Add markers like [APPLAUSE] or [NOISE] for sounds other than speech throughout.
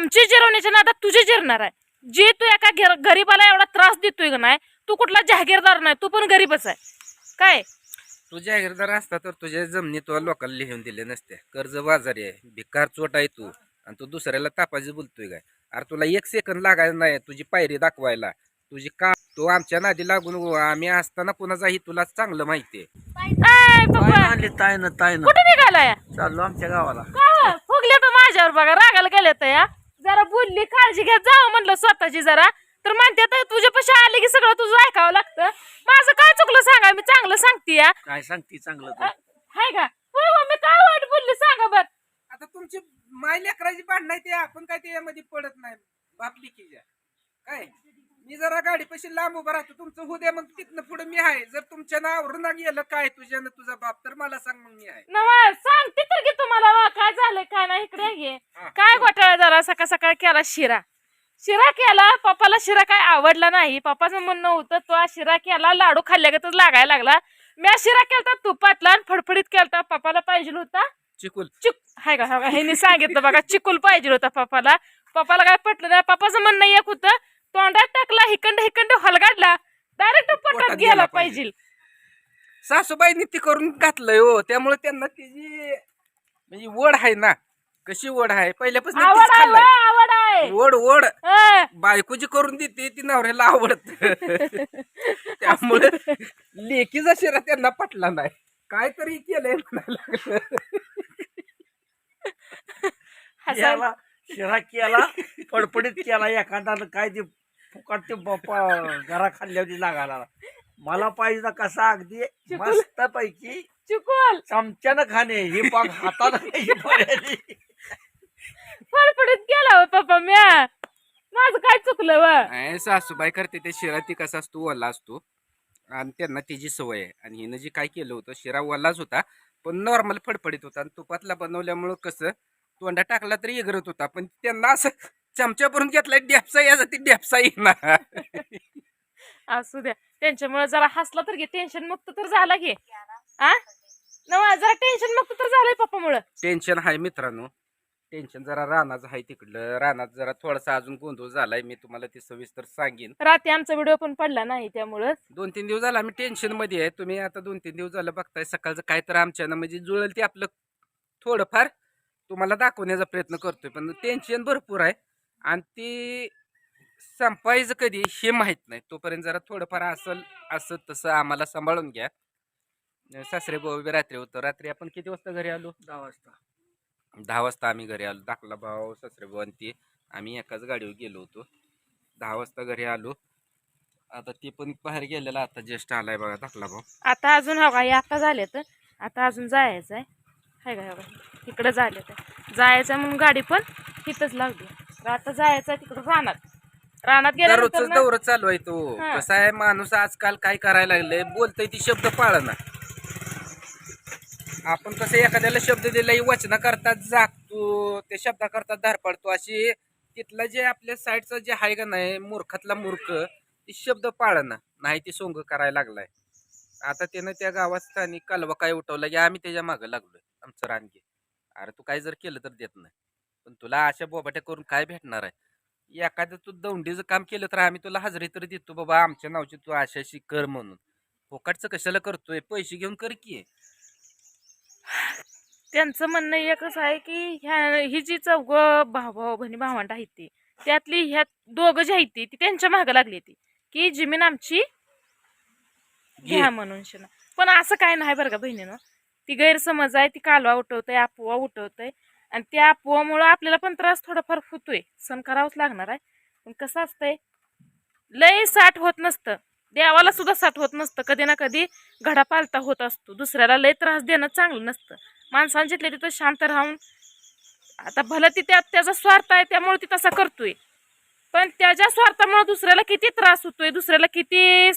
आमची जिरवण्याच्या नादात तुझी जिरणार आहे. जे तू एका गरीबाला एवढा त्रास देतोय का नाही तू कुठला जहागीरदार नाही तू पण गरीबच आहे. काय? तू जाहीरदार असता तर तुझ्या जमिनी तुला लोकांना लिहून दिले नसते. कर्ज बाजारी आहे भिकार चोट आहे तू. आणि तू दुसऱ्याला तापायचं बोलतोय काय? अरे तुला एक सेकंद लागायला नाही तुझी पायरी दाखवायला. तुझी का तू आमच्या नादी लागून आम्ही असताना कुणाचाही तुला चांगलं माहितीये. ताय आणली तायनं तायनं कुठे निघालाय? चाललो आमच्या गावाला. फुगले तर माझ्यावर बघा रागाला गेले तर या. जरा बोलली काळजी घ्या जावं म्हणलं स्वतःची जरा. तर म्हणते तर तुझ्या पशी आले की सगळं तुझं ऐकावं लागतं. माझं काय चुकलं सांगा मी चांगलं सांगते या काय सांगती चांगलं तू? हाय का? होय हो, मी काय वाईट बोलली सांगा बर. आता तुमची माय लेकराची भांडण आहे ते आपण काय त्यामध्ये पडत नाही. बाप लिखीच्या काय? मी जरा गाडी पशी लांब उभा राहतो तुमचं होऊ द्या मग तिथनं पुढे मी आहे. जर तुमच्या नावावरून गेलं काय तुझ्यानं तुझा बाप? तर मला सांग मग मी आहे. नवा सांगते तर की तुम्हाला वा, काय झालंय काय नाही इकडे ये हा. काय घोटाळा झाला? सकाळ सकाळ केला शिरा. शिरा केला? पप्पाला शिरा काय आवडला नाही. पप्पाचं म्हणणं होतं तो आज शिरा केला लाडू खाल्ल्यागतच लागायला लागला. मी शिरा केलता तुपातला आणि फडफडीत केलता. पप्पाला पाहिजे होता. चिकुल. चिक हाय का हाय का ह्यांनी सांगितलं बघा चिकुल पाहिजे होता पप्पाला. पप्पाला काय पटलं नाही. पप्पाचं म्हणणं एक होतं तोंडात टाकला हिकंड हिकंड हलगाडला डायरेक्ट पोटात गेला पाहिजे. सासूबाईंनी ती करून घातलंय हो त्यामुळे त्यांना तिची म्हणजे वड आहे ना कशी वड आहे पहिल्यापासून आवड आहे. वा, आवड आहे वड वड हं. बायको जी करून देते ती नवऱ्याला आवडत [LAUGHS] त्यामुळे लेकीचा शिरा त्यांना पटला नाही काहीतरी केलंय म्हणायला लागलं. हसायला केला शिरा केला पडपडीत केला एखादा काय ते फुकट ते बाप्पा घरा खाल्ल्यावरती लागायला मला पाहिजे ना कसा अगदी मस्त पैकी चिकुल चमच्यानं खाणे ही पाक हातानं खायची. फडफडीत गेला हो पप्पा म्या. माझं काय चुकलं व? नाही, सासूबाई करते ते शिरा ती कसा असतो वल्ला असतो. आणि त्यांना तिची सवय आहे. आणि हिनं जे काय केलं होतं शिरा वल्लाच होता पण नॉर्मल फडफडीत होता. आणि तुपातला बनवल्यामुळं कसं तोंडा टाकला तरी एगरत होता. पण त्यांना असं चमच्या भरून घेतलाय डॅपसा याचा ती डॅपसा येणार. असू द्या. त्यांच्यामुळे जरा हसला तर घे टेन्शन मुक्त तर झाला घे. आ? नवा जरा टेन्शन मुक्त तर झालंय पप्पामुळं. टेन्शन आहे मित्रांनो. टेन्शन जरा रानाचं आहे तिकडलं. रानात जरा थोडासा अजून गोंधळ झालाय मी तुम्हाला ते सविस्तर सांगेन. रात्री आमचा व्हिडिओ पण पडला नाही त्यामुळं. दोन तीन दिवस झाला आम्ही टेन्शनमध्ये आहे. तुम्ही आता दोन तीन दिवस झालं बघताय सकाळचं काय तर आमच्यानं म्हणजे जुळेल ते आपलं. थोडंफार तुम्हाला दाखवण्याचा प्रयत्न करतोय पण टेन्शन भरपूर आहे. आणि ते संपायचं कधी हे माहीत नाही. तोपर्यंत जरा थोडंफार असल असं तसं आम्हाला सांभाळून घ्या. सासरे भाऊ बी रात्री होतं. रात्री आपण किती वाजता घरी आलो? दहा वाजता. दहा वाजता आम्ही घरी आलो. दाखला भाऊ सासरे भाऊ आणि ते. आम्ही एकाच गाडीवर गेलो होतो. दहा वाजता घरी आलो. आता ते पण बाहेर गेलेला. आता ज्येष्ठ आलाय बघा दाखला भाऊ. आता अजून हो का हे आता झाले तर. आता अजून जायचं आहे हाय का? बघा तिकडं झाले तर. जायचं म्हणून गाडी पण तिथंच लागली तर आता जायचं तिकडं रानात. रानात गेल्यानंतर दररोजच ना- दौर चालू आहे तो. हा. कसा आहे माणूस आजकाल काय करायला लागले बोलतोय ती शब्द पाळना आपण कसं एखाद्याला शब्द दिला वचना करतात जागतो ते शब्दा करतात धार पाडतो. अशी तिथलं जे आपल्या साईडचं जे आहे का नाही मूर्खातला मूर्ख ती शब्द पाळना नाही ती सोंग करायला लागलाय. आता त्यानं त्या गावात स्थानिक कालवा काय उठवला की आम्ही त्याच्या मागं लागलोय आमचं रानगे. अरे तू काय जर केलं तर देत नाही. पण तुला अशा बोबाट्या करून काय भेटणार आहे? एखादं तू दौंडीचं काम केलं तर आम्ही तुला हजरी तरी देतो बाबा आमच्या नावची तू अशाशी कर म्हणून. फोकाटचं कशाला करतोय? पैसे घेऊन कर की. त्यांचं म्हणणं एकच आहे की ह्या ही जी चौघ भाऊ भाऊ बहिणी भावंड आहेत ती त्यातली ह्या दोघं जी आहेत ती ती त्यांच्या मागं लागली ती की जमीन आमची. घ्या म्हणून शिना. पण असं काय नाही बरं का बहिणीनं. ती गैरसमज आहे ती कालवा उठवतंय अपोवा उठवतंय आणि त्या पोहामुळं आपल्याला पण त्रास थोडाफार होतोय. सण करावाच लागणार आहे. पण कसं असतंय लय साठ होत नसतं. देवाला सुद्धा साठ होत नसतं. कधी ना कधी घडा पालता होत असतो. दुसऱ्याला लय त्रास देणं चांगलं नसतं. माणसानं जिथल्या तिथं शांत राहून आता भलं ती त्यात त्याचा स्वार्थ आहे त्यामुळे ती तसा करतोय. पण त्याच्या स्वार्थामुळे दुसऱ्याला किती त्रास होतोय दुसऱ्याला किती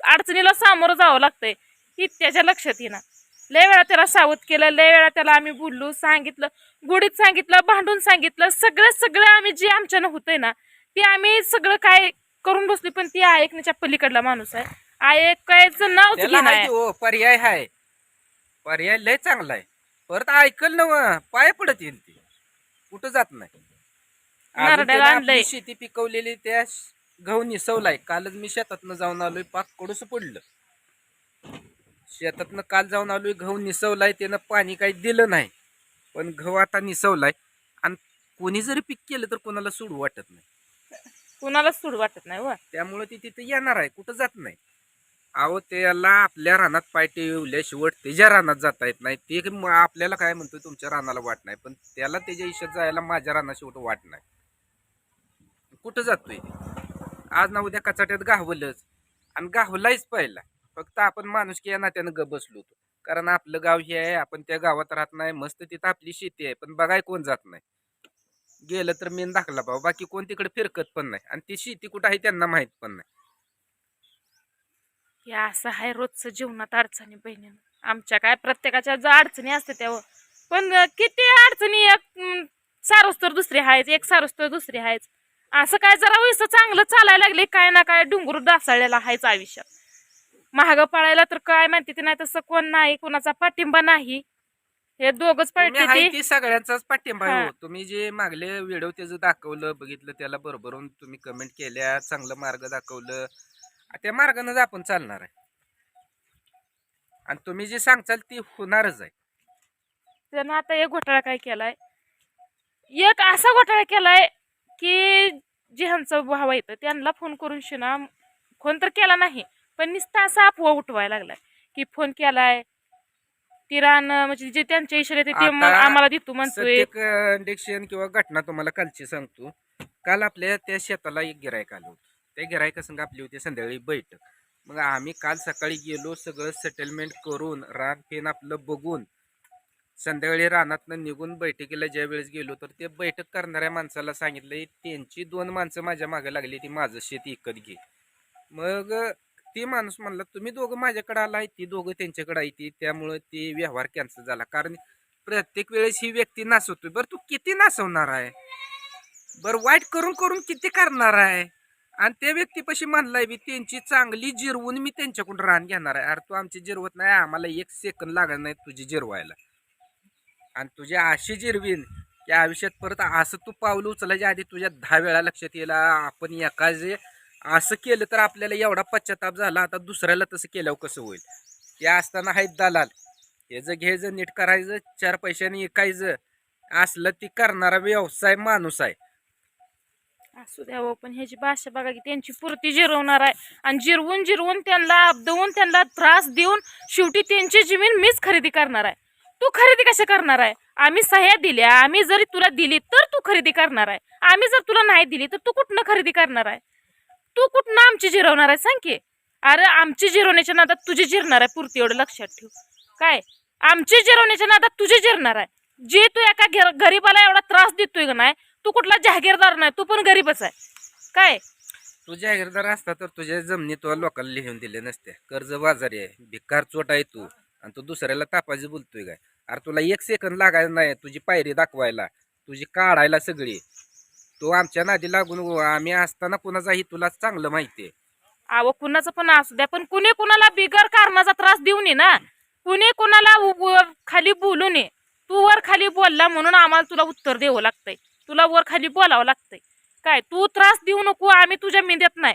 अडचणीला सामोरं जावं लागतंय ही त्याच्या लक्षात येणार लय वेळा त्याला सावध केलं लय वेळा त्याला आम्ही बोललो सांगितलं गुढीत सांगितलं भांडून सांगितलं सगळं सगळं आम्ही जे आमच्यानं होतंय ना ते आम्ही सगळं काय करून बसलो पण ती ऐकण्याच्या पलीकडला माणूस आहे. ऐकायचं नावच त्याला घेणार हाय हो पर्याय हाय. पर्याय लय चांगला आहे. परत ऐकल ना पाय पडत येईल ती. कुठं जात नाही. अजून नारळाला त्याने आपली आणलंय. शेती पिकवलेली त्या श- गहू निसवलाय. कालच मी शेतातनं जाऊन आलोय पाक कडूस पडलं. शेतातनं काल जाऊन आलोय गहू निसवलाय त्यानं पाणी काही दिलं नाही. पण गहू आता निसवलाय. आणि कोणी जरी पीक केलं तर कोणाला सोडू वाटत नाही. कुणालाच सोड वाटत नाही व त्यामुळे ती तिथे येणार आहे कुठं जात नाही. अहो त्याला आपल्या रानात पाय ठेवल्याशिवाय त्याच्या रानात जाता येत नाही ते म- आपल्याला काय म्हणतोय तुमच्या रानाला वाट नाही. पण त्याला त्याच्या इशात जायला माझ्या रानाशिवट वाट नाही. कुठं जातोय? आज ना उद्या कचाट्यात गावलंच. आणि गावलायच पहिला. फक्त आपण माणुसकी या नात्यानं ग बसलो होतो. कारण आपलं गाव हे आहे आपण त्या गावात राहत नाही मस्त तिथं आपली शेती आहे पण बघाय कोण जात नाही. गेलं तर मेन दाखला भाऊ बाकी कोण तिकडे फिरकत पण नाही आणि ती शेती कुठं आहे त्यांना माहीत पण नाही. हे असं आहे रोजचं जीवनात अडचणी बहिणीनं. आमच्या काय प्रत्येकाच्या ज्या अडचणी असते त्यावर पण किती अडचणी एक अं, सारोस तर दुसरी आहेच एक सारोस तर दुसरी आहेच. असं काय जरा वयस चांगलं चालायला लागले काय ना काय डुंगर डासाळलेला आहेच आयुष्यात. महाग पळायला तर काय माहिती ते नाही तसं कोण नाही कोणाचा पाठिंबा नाही. हे दोघच तुम्ही पळते ते. सगळ्यांचाच पाठिंबा आहे हा. हो. तुम्ही जे मागले व्हिडिओ त्याचं दाखवलं बघितलं त्याला बरोबर तुम्ही कमेंट केल्या चांगलं मार्ग दाखवलं. त्या मार्गानंच आपण चालणार आहे. आणि तुम्ही जे सांगचाल ती होणारच आहे. त्यानं आता एक घोटाळा काय केलाय? एक असा घोटाळा केलाय की जे ह्यांचं भाव येतं त्यांना फोन करून शिना फोन तर केला नाही. पण नुसता असा अफवा उठवायला लागलाय की फोन केलाय. ती रान म्हणजे जे त्यांच्या इशारे ते मग आता आम्हाला देतो म्हणतोय. कंडिक्शन किंवा घटना तुम्हाला कालची सांगतो. काल आपल्या त्या शेताला एक गिरायक आलं होतं. त्या गिरायका संग आपली होती संध्याकाळी बैठक. मग आम्ही काल सकाळी गेलो सगळं सेटलमेंट करून रान फेन आपलं बघून संध्याकाळी रानातनं निघून बैठकीला ज्या वेळेस गेलो तर ते बैठक करणाऱ्या माणसाला सांगितलं त्यांची दोन माणसं माझ्या मागे लागली ती माझं शेत विकत घे. मग ती माणूस म्हणला तुम्ही दोघं माझ्याकडे आलाय ती दोघं त्यांच्याकडे आहे ती. त्यामुळे ती व्यवहार कॅन्सल झाला. कारण प्रत्येक वेळेस ही व्यक्ती नाचवतोय बरं तू किती नासवणार आहे? बरं वाईट करून करून किती करणार आहे? आणि त्या व्यक्तीपाशी म्हणलाय बी त्यांची चांगली जिरवून मी त्यांच्याकडून रान घेणार आहे. अरे तू आमची जिरवत नाही. आम्हाला एक सेकंद लागणार नाही तुझी जिरवायला. आणि तुझी अशी जिरवीन की आयुष्यात परत असं तू पावलं उचलायच्या आधी तुझ्या दहा वेळा लक्षात येईल आपण एका जे असं केलं तर आपल्याला एवढा पश्चाताप झाला आता दुसऱ्याला तसं केल्यावर कसं होईल? ते असताना आहेत दलाल. हे जर घ्यायचं नीट करायचं चार पैशाने ऐकायचं असलं ती करणारा व्यवसाय माणूस आहे. असू द्यावं हो, पण ह्याची भाषा बघा की त्यांची पुरती जिरवणार आहे. आणि जिरवून जिरवून त्यांना अबदवून त्यांना त्रास देऊन शेवटी त्यांची जमीन मीच खरेदी करणार आहे. तू खरेदी कशा करणार आहे? आम्ही सह्या दिल्या आम्ही जरी तुला दिली तर तू खरेदी करणार आहे. आम्ही जर तुला नाही दिली तर तू कुठनं खरेदी करणार आहे? तू कुठनं आमची जिरवणार आहे सांग की? अरे आमची जिरवण्याच्या नादात तुझी जिरणार आहे पुरती एवढं लक्षात ठेव. काय? आमची जिरवण्याच्या नादात तुझी जिरणार आहे. जे तू एका गरीबाला एवढा त्रास देतोय का नाही तू कुठला जहागीरदार नाही तू पण गरीबच आहे. काय? तू जाहीरदार असता तर तुझ्या जमिनी तुला लोकांना लिहून दिले नसते. कर्ज बाजारी आहे भिकार चोट आहे तू. आणि तू दुसऱ्याला तापाजी बोलतोय काय? अरे तुला एक सेकंद लागायला नाही तुझी पायरी दाखवायला तुझी काढायला सगळी. तू आमच्या नादी लागून आम्ही असताना कुणाचाही तुला चांगलं माहिती आहे अहो कुणाचं पण असू द्या पण कुणी कुणाला बिगर कारणाचा त्रास देऊ नये ना. कुणी कुणाला उ- वर खाली बोलू नये तू वर खाली बोलला म्हणून आम्हाला तुला उत्तर द्यावं लागतंय. तुला वर खाली बोलावं लागतंय. काय तू त्रास देऊ नको आम्ही तुझ्या मेंद्यात नाही.